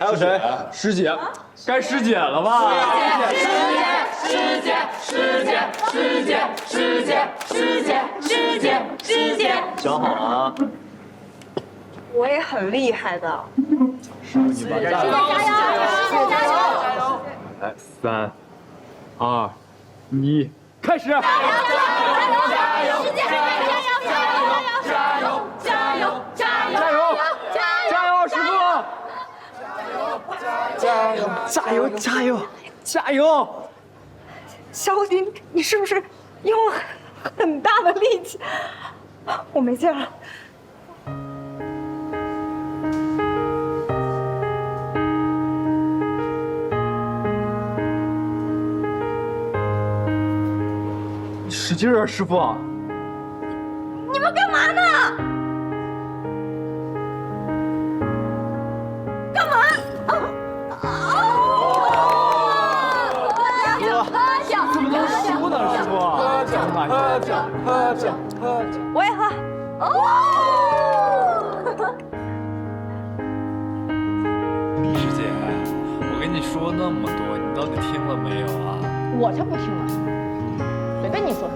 还有谁？师姐，该师姐了吧？师姐，师姐，师姐，师姐，师姐，师姐，师姐，师姐，师姐想好了啊！我也很厉害的。师姐，加油！加油！加油来，三、二、一，开始！加油！加油，师傅！加油！加油！加油！小丁，你是不是用了很大的力气？我没劲了。使劲啊，师傅！喝酒，喝酒，喝酒，我也喝。李师姐，我跟你说那么多，你到底听了没有啊？我才不听呢，随便你说。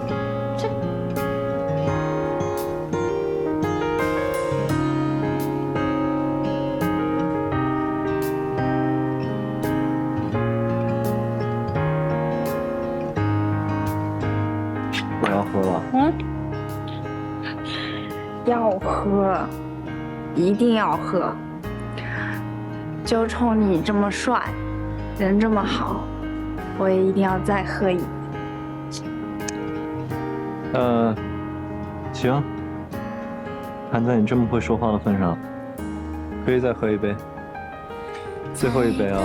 要喝，一定要喝。就冲你这么帅，人这么好，我也一定要再喝一杯。呃，行。看在你这么会说话的份上，可以再喝一杯。最后一杯啊！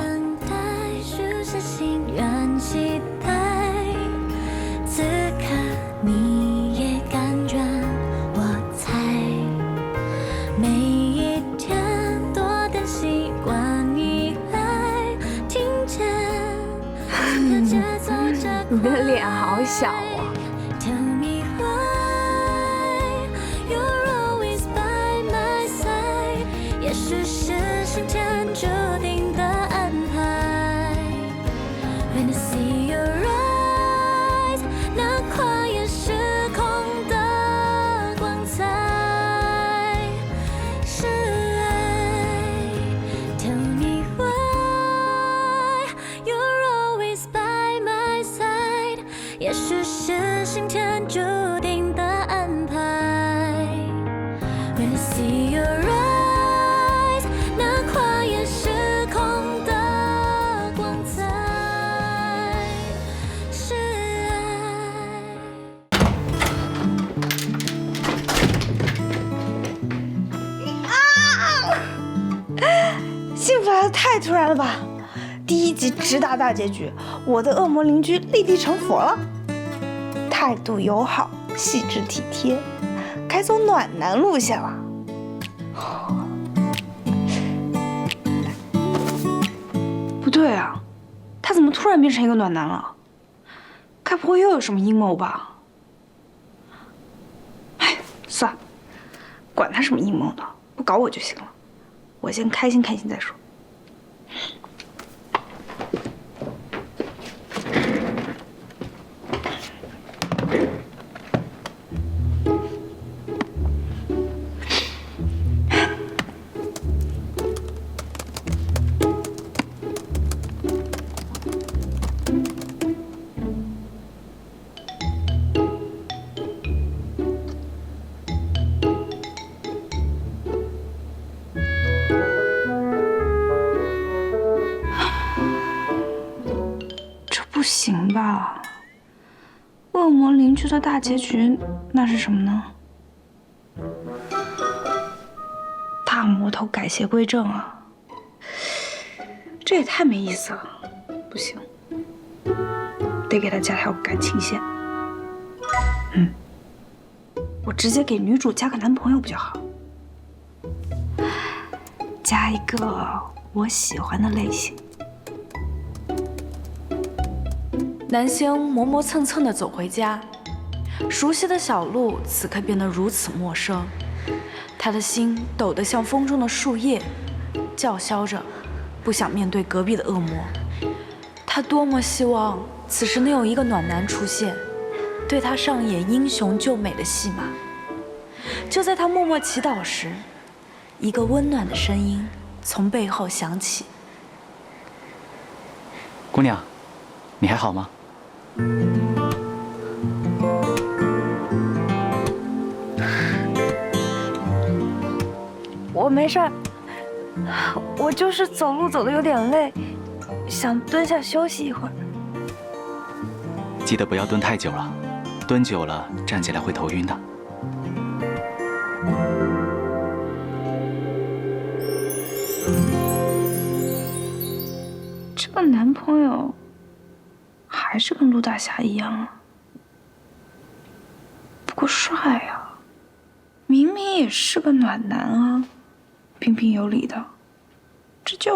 你的脸好小啊！也许是上天注定的安排。When I see your eyes，那跨越时空的光彩是爱。啊幸福来的太突然了吧！第一集直达大结局，我的恶魔邻居立地成佛了，态度友好，细致体贴，该走暖男路线了。不对啊，他怎么突然变成一个暖男了？该不会又有什么阴谋吧？哎，算了，管他什么阴谋呢，不搞我就行了。我先开心开心再说。不行吧？恶魔邻居的大结局那是什么呢？大魔头改邪归正啊！这也太没意思了，不行，得给他加条感情线。嗯，我直接给女主加个男朋友不就好？加一个我喜欢的类型。南星磨磨蹭蹭地走回家，熟悉的小路此刻变得如此陌生，他的心抖得像风中的树叶，叫嚣着，不想面对隔壁的恶魔。他多么希望此时能有一个暖男出现，对他上演英雄救美的戏码。就在他默默祈祷时，一个温暖的声音从背后响起。姑娘，你还好吗？我没事儿，我就是走路走的有点累，想蹲下休息一会儿。记得不要蹲太久了，蹲久了站起来会头晕的。这个男朋友还是跟陆大侠一样啊，不过帅啊，明明也是个暖男啊，彬彬有礼的，这就